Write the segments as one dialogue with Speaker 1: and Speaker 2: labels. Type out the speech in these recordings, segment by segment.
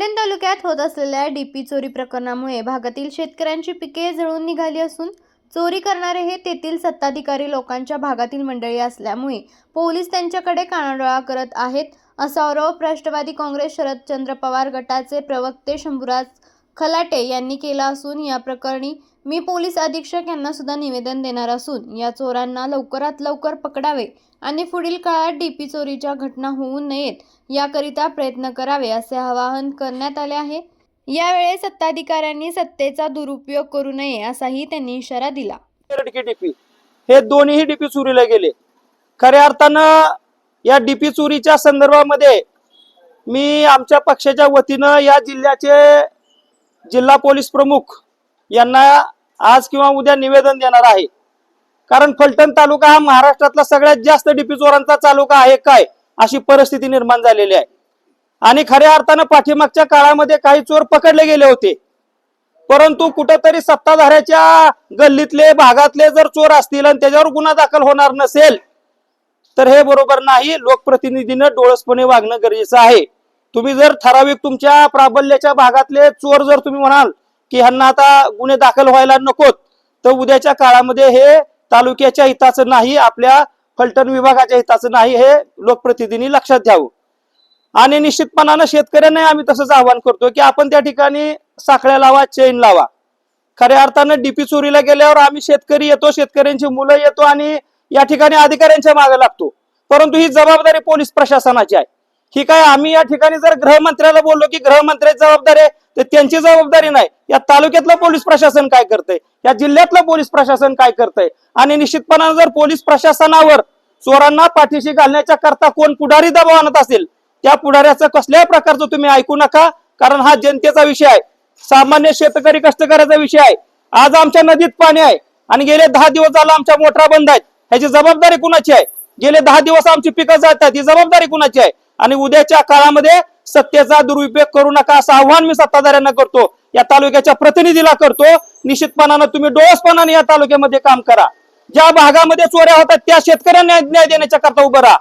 Speaker 1: तालुक्यात होत असलेल्या डीपी चोरी प्रकरणामुळे भागातील शेतकऱ्यांची पिके जळून निघाली असून चोरी करणारे हे तेथील सत्ताधिकारी लोकांच्या भागातील मंडळी असल्यामुळे पोलीस त्यांच्याकडे कानाडोळा करत आहेत. असा आरोप राष्ट्रवादी काँग्रेस शरदचंद्र पवार गटाचे प्रवक्ते शंभूराज खलाटे यांनी केला असून या प्रकरणी मी पोलीस अधीक्षक यांना सुद्धा निवेदन देणार असून या चोरांना लवकरात लवकर पकडावे आणि पुढील काळात डीपी चोरीच्या घटना होऊ नयेत याकरिता प्रयत्न करावे असे आवाहन करण्यात आले आहे. यावेळी सत्ताधिकाऱ्यांनी सत्तेचा दुरुपयोग करू नये असाही त्यांनी इशारा दिला.
Speaker 2: डीपी हे दोन्ही डीपी चोरीला गेले. खऱ्या अर्थानं या डीपी चोरीच्या संदर्भामध्ये मी आमच्या पक्षाच्या वतीनं या जिल्ह्याचे जिल्हा पोलीस प्रमुख यांना आज किंवा उद्या निवेदन देणार आहे. कारण फलटण तालुका हा महाराष्ट्रातला सगळ्यात जास्त डीपी चोरांचा तालुका आहे काय अशी परिस्थिती निर्माण झालेली आहे. आणि खऱ्या अर्थानं पाठीमागच्या काळामध्ये काही चोर पकडले गेले होते. परंतु कुठेतरी सत्ताधाऱ्याच्या गल्लीतले भागातले जर चोर असतील आणि त्याच्यावर गुन्हा दाखल होणार नसेल तर हे बरोबर नाही. लोकप्रतिनिधीनं डोळसपणे वागणं गरजेचं आहे. तुम्ही जर ठराविक तुमच्या प्राबल्याच्या भागातले चोर जर तुम्ही म्हणाल की ह्यांना आता गुन्हे दाखल व्हायला नकोत तर उद्याच्या काळामध्ये हे तालुक्याच्या हिताचं नाही आपल्या फलटण विभागाच्या हिताचं नाही हे लोकप्रतिनिधींनी लक्षात घ्यावं. आणि निश्चितपणानं शेतकऱ्यांना आम्ही तसंच आवाहन करतो की आपण त्या ठिकाणी साखळ्या लावा चेन लावा. खऱ्या अर्थानं डीपी चोरीला गेल्यावर आम्ही शेतकरी येतो शेतकऱ्यांची मुलं येतो आणि या ठिकाणी अधिकाऱ्यांच्या मागे लागतो. परंतु ही जबाबदारी पोलीस प्रशासनाची आहे. ही काय आम्ही या ठिकाणी जर गृहमंत्र्याला बोललो की गृहमंत्र्याची जबाबदारी आहे तर त्यांची जबाबदारी नाही. या तालुक्यातलं पोलीस प्रशासन काय करतंय? या जिल्ह्यातलं पोलीस प्रशासन काय करतंय? आणि निश्चितपणानं जर पोलीस प्रशासनावर चोरांना पाठीशी घालण्याच्या करता कोण पुढारी दबाव आणत असेल त्या पुढाऱ्याचं कसल्याही प्रकारचं तुम्ही ऐकू नका कारण हा जनतेचा विषय आहे. सामान्य शेतकरी कष्टकऱ्याचा विषय आहे. आज आमच्या नदीत पाणी आहे आणि गेले दहा दिवस झाला आमच्या मोटरा बंद आहेत. ह्याची जबाबदारी कुणाची आहे? गेले दहा दिवस आमची पिकं जात आहेत ही जबाबदारी कुणाची आहे? आणि उद्याच्या काळामध्ये सत्तेचा दुरुपयोग करू नका असं आव्हान मी सत्ताधाऱ्यांना करतो. या तालुक्याच्या प्रतिनिधीला करतो. निश्चितपणानं तुम्ही डोळसपणाने या तालुक्यामध्ये काम करा. ज्या भागामध्ये चोऱ्या होतात त्या शेतकऱ्यांना न्याय देण्याच्या करता उभं राहा.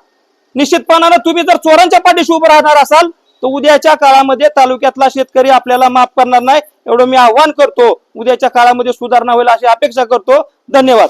Speaker 2: निश्चितपणानं तुम्ही जर चोरांच्या पाठीशी उभं राहणार असाल तर उद्याच्या काळामध्ये तालुक्यातला शेतकरी आपल्याला माफ करणार नाही एवढं मी आव्हान करतो. उद्याच्या काळामध्ये सुधारणा होईल अशी अपेक्षा करतो. धन्यवाद.